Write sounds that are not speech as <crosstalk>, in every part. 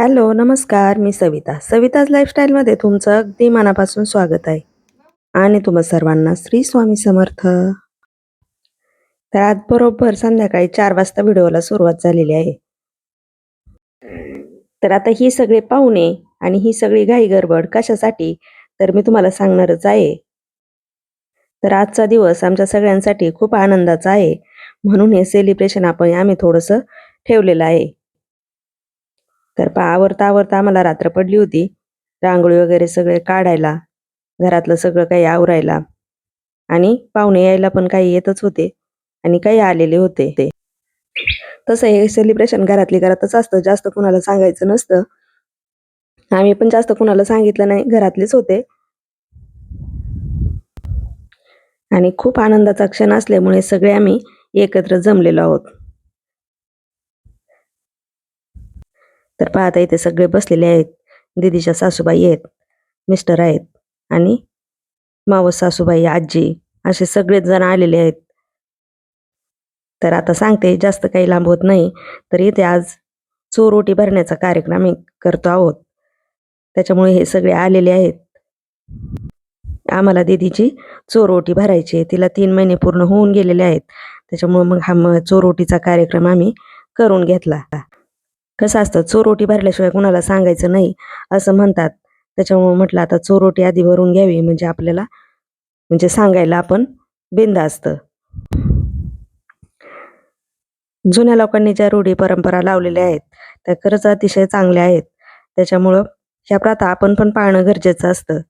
Hello, नमस्कार. मी सविता. सविताज लाईफस्टाईलमध्ये तुमचं अगदी मनापासून स्वागत आहे. आणि तुम्हा सर्वांना श्री स्वामी समर्थ. तर आज बरोबर संध्याकाळी चार वाजता व्हिडिओला सुरुवात झालेली आहे. तर आता ही सगळे पाहुणे आणि ही सगळी घाई-गडबड कशासाठी? तर मी तुम्हाला सांगणारच आहे. तर आजचा दिवस आमच्या सगळ्यांसाठी खूप आनंदाचा आहे. म्हणून हे सेलिब्रेशन आपण आम्ही थोडंसं ठेवलेलं आहे. तर पहा आवरता-आवरता आम्हाला रात्र पडली होती. रांगोळी वगैरे सगळे काढायला, घरातलं सगळं काही आवरायला आणि पाहुणे यायला पण काही येतच होते आणि काही आलेले होते. ते तसं हे सेलिब्रेशन घरातली घरातच असतं. जास्त कुणाला सांगायचं नसतं. आम्ही पण जास्त कुणाला सांगितलं नाही. घरातलेच होते. आणि खूप आनंदाचा क्षण असल्यामुळे सगळे आम्ही एकत्र जमलेलो आहोत. तर पाहता इथे सगळे बसलेले आहेत. दीदीच्या सासूबाई आहेत, मिस्टर आहेत आणि मावस सासूबाई, आजी असे सगळेच जण आलेले आहेत. तर आता सांगते जास्त काही लांब होत नाही. तर इथे आज चोरोटी भरण्याचा कार्यक्रम करतो आहोत. त्याच्यामुळे हे सगळे आलेले आहेत. आम्हाला दिदीची चोरोटी भरायची आहे. तिला तीन महिने पूर्ण होऊन गेलेले आहेत. त्याच्यामुळे मग हा मग चोरोटीचा कार्यक्रम आम्ही करून घेतला. कसं असतं चोरोटी भरल्याशिवाय कुणाला सांगायचं नाही असं म्हणतात. त्याच्यामुळे म्हटलं आता चोरोटी आधी भरून घ्यावी म्हणजे आपल्याला म्हणजे सांगायला आपण बिनधास्त. जुन्या लोकांनी ज्या रूढी परंपरा लावलेल्या आहेत, त्या खरंच अतिशय चांगल्या आहेत. त्याच्यामुळं ह्या प्रथा आपण पण पाळणं गरजेचं असतं.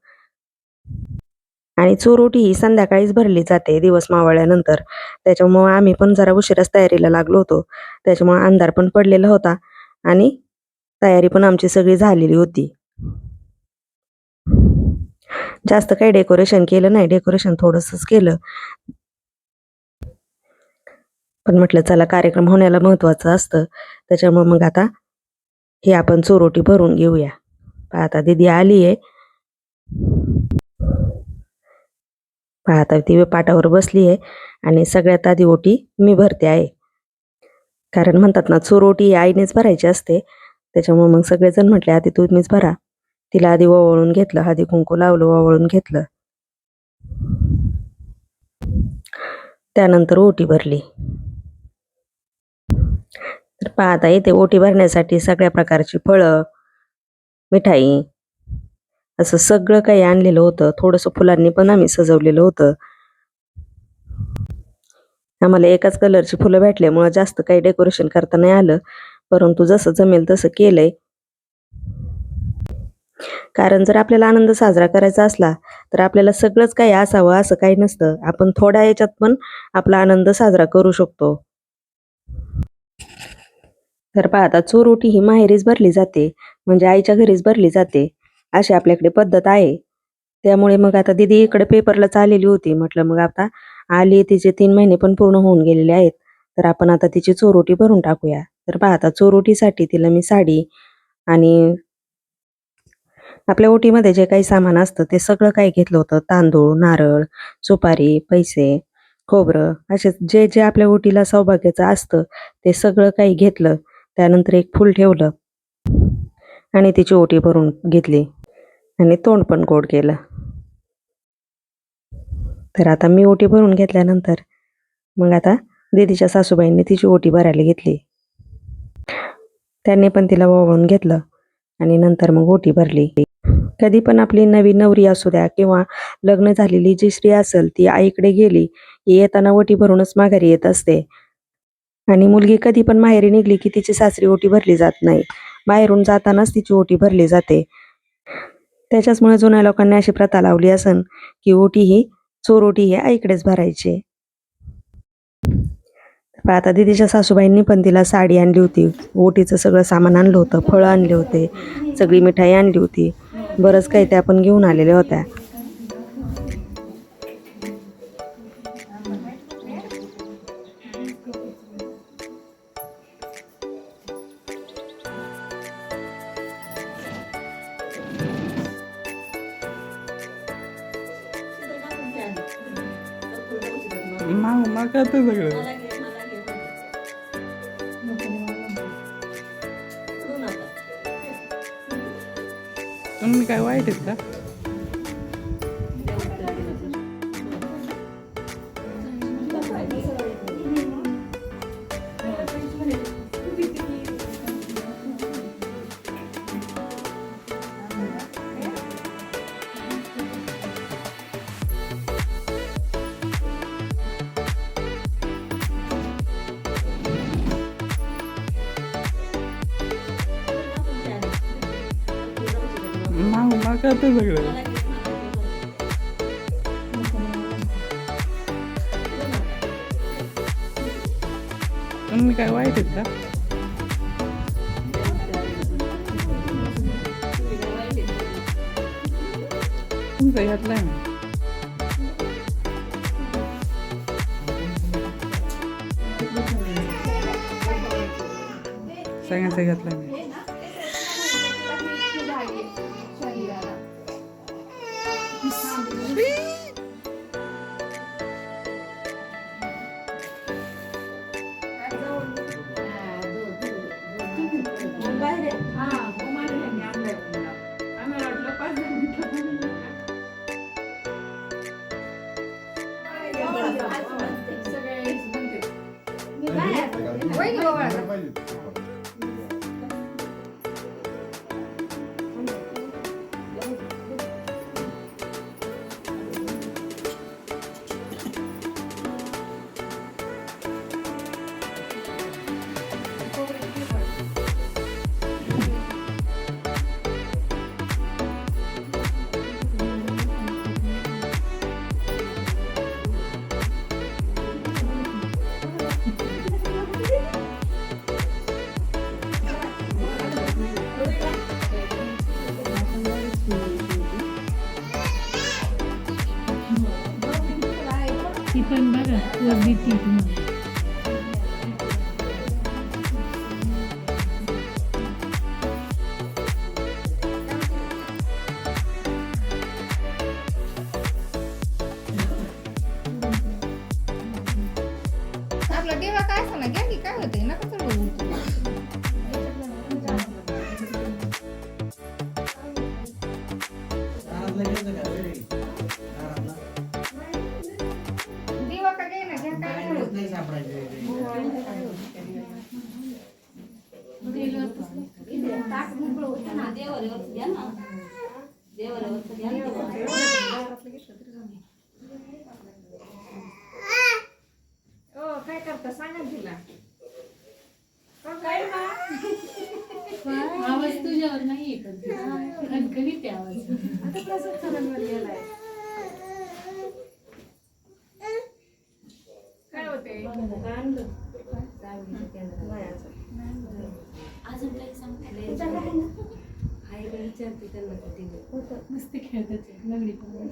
आणि चोरोटी ही संध्याकाळीच भरली जाते दिवस मावळल्यानंतर. त्याच्यामुळं आम्ही पण जरा उशिराच तयारीला लागलो होतो. त्याच्यामुळे अंधार पण पडलेला होता आणि तयारी पण आमची सगळी झालेली होती. जास्त काही डेकोरेशन केलं नाही. डेकोरेशन थोडंसंच केलं. पण म्हटलं चला कार्यक्रम होण्याला महत्त्वाचं असतं. त्याच्यामुळे मग आता हे आपण चोरोटी भरून घेऊया. पहा आता दीदी आली आहे. पहा आता ती पाटावर बसली आहे आणि सगळ्यात आधी ओटी मी भरते आहे. कारण म्हणतात ना चोरोटी ही आईनेच भरायची असते. त्याच्यामुळे मग सगळेजण म्हटले आधी तुम्हीच भरा. तिला आधी ओवाळून घेतलं, आधी कुंकू लावलं, ओवाळून घेतलं. त्यानंतर ओटी भरली. तर पाहता येते ओटी भरण्यासाठी सगळ्या प्रकारची फळं, मिठाई असं सगळं काही आणलेलं होतं. थोडंसं फुलांनी पण आम्ही सजवलेलं होतं. आम्हाला एकाच कलरची फुलं भेटल्यामुळं जास्त काही डेकोरेशन करता नाही आलं. परंतु जसं जमेल तसं केलंय. कारण जर आपल्याला आनंद साजरा करायचा असला, तर आपल्याला सगळंच काही असावं असं काही नसतं. आपण थोड्या याच्यात पण आपला आनंद साजरा करू शकतो. तर पहा आता चोरोटी ही माहेरीच भरली जाते. म्हणजे आईच्या घरीच भरली जाते. अशी आपल्याकडे पद्धत आहे. त्यामुळे मग आता दीदी इकडे पेपरला चाललेली होती. म्हटलं मग आता आली तिचे तीन महिने पण पूर्ण होऊन गेलेले आहेत. तर आपण आता तिची चोरोटी भरून टाकूया. तर पाहता आता चोरोटीसाठी तिला मी साडी आणि आपल्या ओटीमध्ये जे काही सामान असतं ते सगळं काही घेतलं होतं. तांदूळ, नारळ, सुपारी, पैसे, खोबरं असे जे जे आपल्या ओटीला सौभाग्याचं असतं ते सगळं काही घेतलं. त्यानंतर एक फूल ठेवलं आणि तिची ओटी भरून घेतली आणि तोंड पण गोड केलं. तर आता मी ओटी भरून घेतल्यानंतर मग आता दीदीच्या सासूबाईंनी तिची ओटी भरायला घेतली. त्यांनी पण तिला ओवाळून घेतलं आणि नंतर मग ओटी भरली. कधी पण आपली नवी नवरी असू द्या किंवा लग्न झालेली जी स्त्री असेल ती आईकडे गेली की येताना ओटी भरूनच माघारी येत असते. आणि मुलगी कधी पण माहेरी निघली की तिची सासरी ओटी भरली जात नाही. बाहेरून जातानाच तिची ओटी भरली जाते. त्याच्याचमुळे जुन्या लोकांनी अशी प्रथा लावली असन की ओटी ही चोरोटी हे आईकडेच भरायची. पहा आता दीदीच्या सासूबाईंनी पण तिला साडी आणली होती. ओटीचं सगळं सामान आणलं होतं. फळं आणले होते. सगळी मिठाई आणली होती. बरंच काही त्या पण घेऊन आलेल्या होत्या. मग मी काय वाईट आहेत का माग मग मी काय वाईट आहेत का? तुमचा घातलाय ना. सगळ्यांचा घातला मी ती आपला देवा काय सांगा घ्या की काय होतंय नका चढवू देवा का घे ना घ्या काय नाही होत. ओ काय करता सांगा ना तिला ओ, काय बा? आवाज तुझ्यावर नाही खणखणीत आवाज. आता प्रसाद चरणवर गेलाय. काय होते मस्त खेळतात लंगडी पण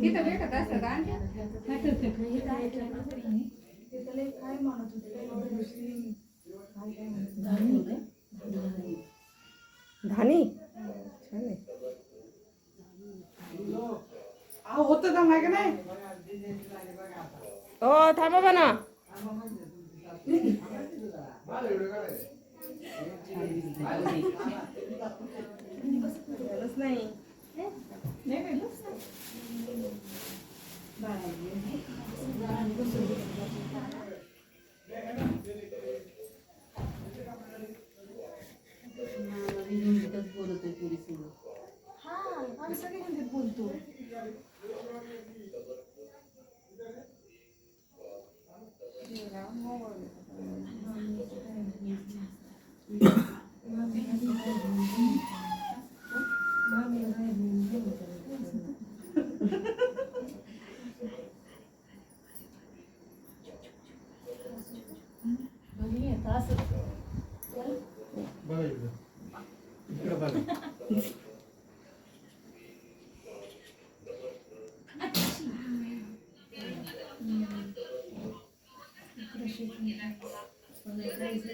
तिथं भेटत असतात आणि काय छान आहे होतं? ধানি? হতে দাম হয় কেন ও থামাবে না। Thank <laughs> <laughs> you. का माहिती नाही ओ थांबा बा ना बघा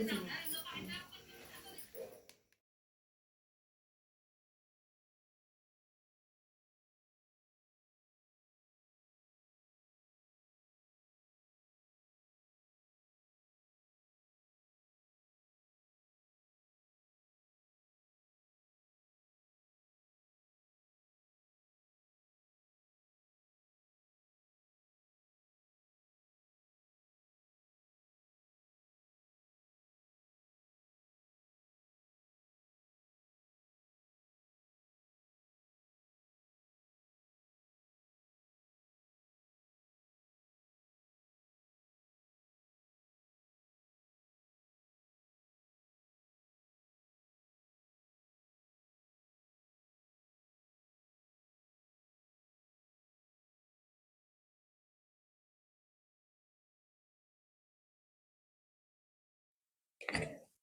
Cái?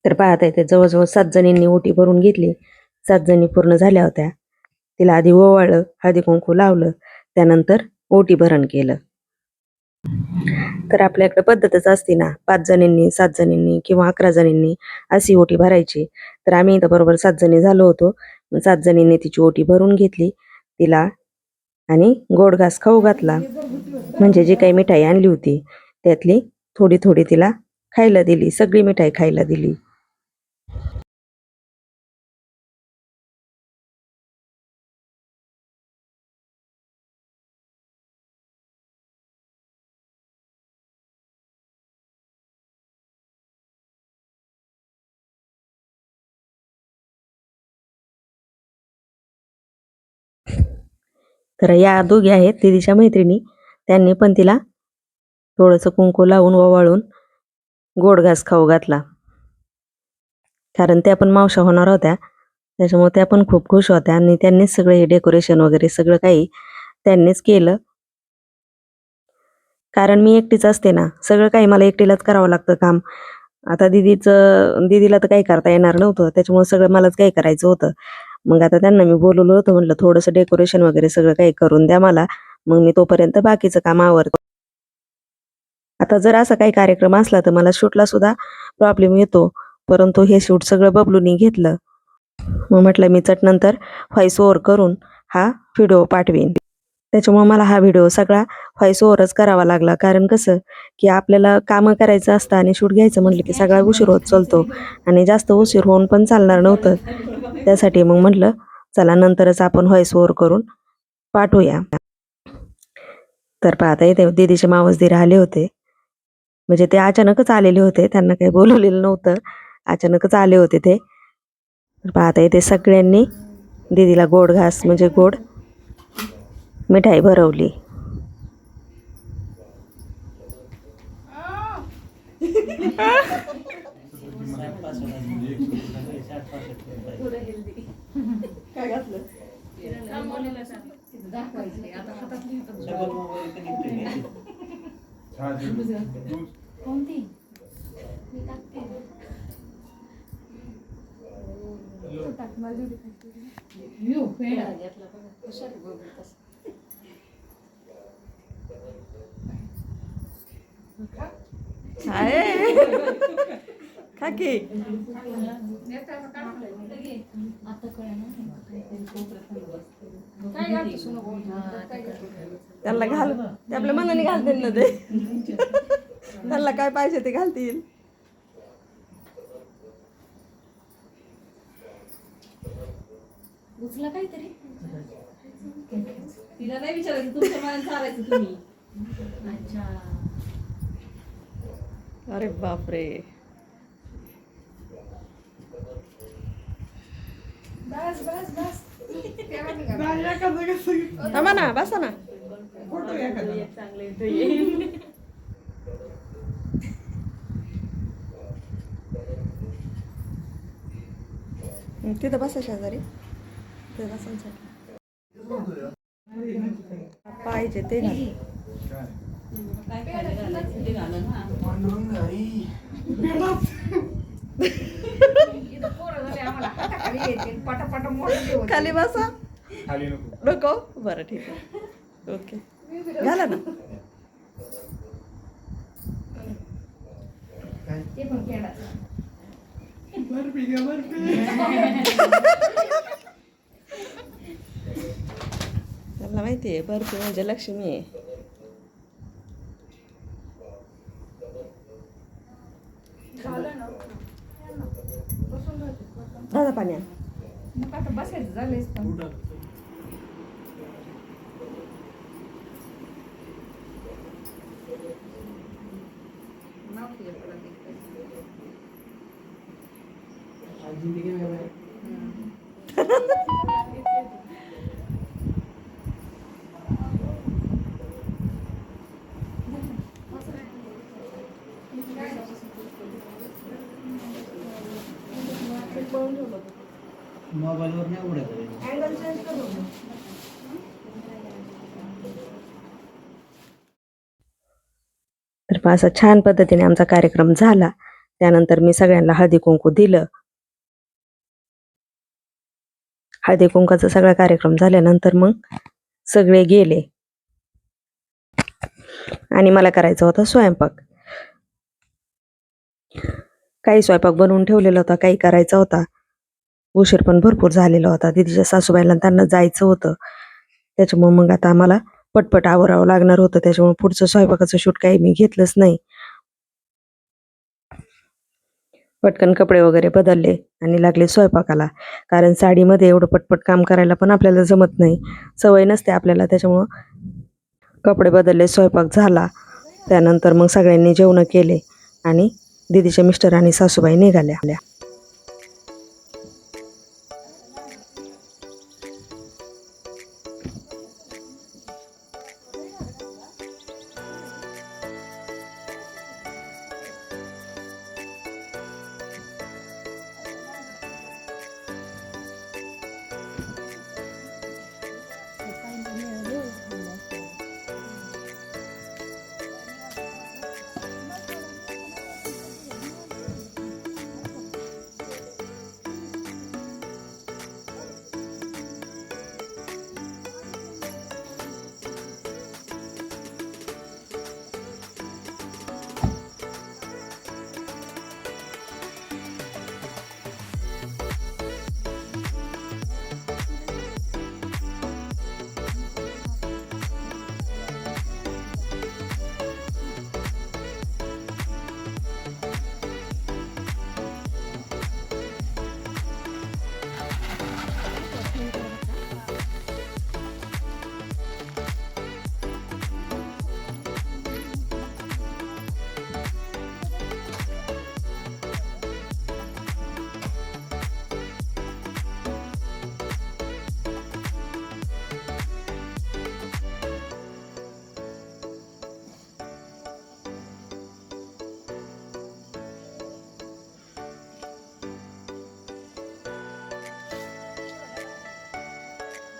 तर पाहता येते जवळजवळ सात जणींनी ओटी भरून घेतली. सात जणी पूर्ण झाल्या होत्या. तिला आधी ओवाळलं हळदी कुंकू लावलं त्यानंतर ओटी भरण केलं. तर आपल्याकडे पद्धतच असते ना. पाच जणींनी सात जणींनी किंवा अकरा जणींनी अशी ओटी भरायची. तर आम्ही इथं बरोबर सात जणी झालो होतो. सात जणींनी तिची ओटी भरून घेतली तिला आणि गोड घास खाऊ घातला. म्हणजे जी काही मिठाई आणली होती त्यातली थोडी थोडी तिला खायला दिली सगळी मिठाई खायला दिली. तर या दोघी आहेत दीदीच्या मैत्रिणी. त्यांनी पण तिला थोडंसं कुंकू लावून ओवाळून गोड घास खाऊ घातला. कारण त्या पण मावशा होणार होत्या. त्याच्यामुळे त्या पण खूप खुश होत्या आणि त्यांनीच सगळं हे डेकोरेशन वगैरे सगळं काही त्यांनीच केलं. कारण मी एकटीच असते ना सगळं काही मला एकटीलाच करावं लागतं काम. आता दीदीचं दीदीला तर काही करता येणार नव्हतं त्याच्यामुळे सगळं मलाच काही करायचं होतं. मग आता त्यांना मी बोलवलं होतं म्हटलं थोडंसं डेकोरेशन वगैरे सगळं काही करून द्या मला. मग मी तोपर्यंत बाकीचं काम आवरतो. आता जर असा काही कार्यक्रम असला तर मला शूटला सुद्धा प्रॉब्लेम येतो. परंतु हे शूट सगळं बबलूनी घेतलं. मग म्हटलं मी चटनंतर व्हॉइस ओव्हर करून हा व्हिडिओ पाठवीन. त्याच्यामुळे मला हा व्हिडिओ सगळा व्हॉइस ओव्हरच करावा लागला. कारण कसं की आपल्याला कामं करायचं असतं आणि शूट घ्यायचं म्हटलं की सगळा उशीर होत चालतो. आणि जास्त उशीर होऊन पण चालणार नव्हतं. त्यासाठी मग म्हटलं चला नंतरच आपण व्हॉइस ओव्हर करून पाठवूया. तर पाहता येते दीदीचे मावसदी राहिले आले होते. म्हणजे ते अचानकच आलेले होते. त्यांना काही बोलवलेलं नव्हतं. अचानकच आले होते ते. तर पाहता येते सगळ्यांनी दीदीला गोड घास म्हणजे गोड मिठाई भरवली <laughs> कोणती मी टाकते यो, पेढा. खाकी आता कळलं काय घालतो सुनो भाऊ? काय घालतो? त्यांना घाल ते आपल्या मनाने घालतील ना ते. त्यांना काय पाहिजे ते घालतील. उचला काहीतरी. तिला नाही विचारायचं तुमच्या मनात चालायचं तुम्ही. अच्छा. अरे बापरे. बस बस बस. थांबा ना बसा ना. तिथं बसा शेजारी. तिथं बसायसाठी पाहिजे ते घाल. झाले. खाली बसा. खाली नको. नको? बरं ठीक आहे. ओके. घाला ना? ते पण पेढाचं. बर्फी घ्या बर्फी त्यांना माहिती आहे बर्फी म्हणजे लक्ष्मी आहे दादा पाण्या मग आता बसायचं झालंच पण नाव तुझ्याकडं ते. मोबाईलवर नाही उडत तर असा छान पद्धतीने आमचा कार्यक्रम झाला. त्यानंतर मी सगळ्यांना हळदी कुंकू दिलं. हळदी कुंकाचा सगळा कार्यक्रम झाल्यानंतर मग सगळे गेले. आणि मला करायचा होता स्वयंपाक. काही स्वयंपाक बनवून ठेवलेला होता काही करायचा होता. उशीर पण भरपूर झालेला होता. दिदीच्या सासूबाईला त्यांना जायचं होतं. त्याच्यामुळे मग आता आम्हाला पटपट आवरावं लागणार होतं. त्याच्यामुळे पुढचं स्वयंपाकाचं शूट काही मी घेतलंच नाही. पटकन कपडे वगैरे बदलले आणि लागले स्वयंपाकाला. कारण साडीमध्ये एवढं पटपट काम करायला पण आपल्याला जमत नाही. सवय नसते आपल्याला त्याच्यामुळं कपडे बदलले स्वयंपाक झाला. त्यानंतर मग सगळ्यांनी जेवणं केले आणि दिदीच्या मिस्टर आणि सासूबाई निघाल्या.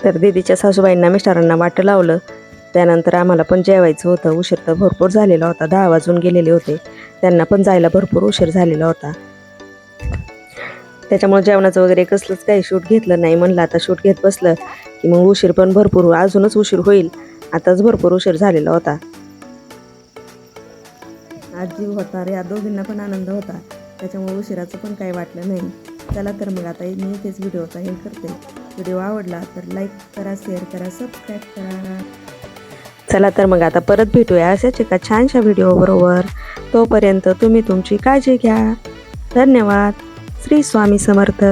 तर दीदीच्या सासूबाईंना मिस्टरांना वाटं लावलं. त्यानंतर आम्हाला पण जेवायचं होतं. उशीर तर भरपूर झालेला होता. दहा वाजून गेलेले होते. त्यांना पण जायला भरपूर उशीर झालेला होता. त्याच्यामुळे जेवणाचं वगैरे कसलंच काही शूट घेतलं नाही. म्हणलं आता शूट घेत बसलं की मग उशीर पण भरपूर अजूनच उशीर होईल. आताच भरपूर उशीर झालेला होता. आज जीव होता रे. या दोघींना पण आनंद होता. त्याच्यामुळे उशिराचं पण काही वाटलं नाही. चला तर मग आता मी इथेच व्हिडिओचा हे करते. व्हिडिओ आवडला तर लाईक करा शेअर करा सबस्क्राईब करा. चला तर मग आता परत भेटूया अशाच एका छानशा व्हिडिओ बरोबर. तोपर्यंत तुम्ही तुमची काळजी घ्या. धन्यवाद. श्री स्वामी समर्थ.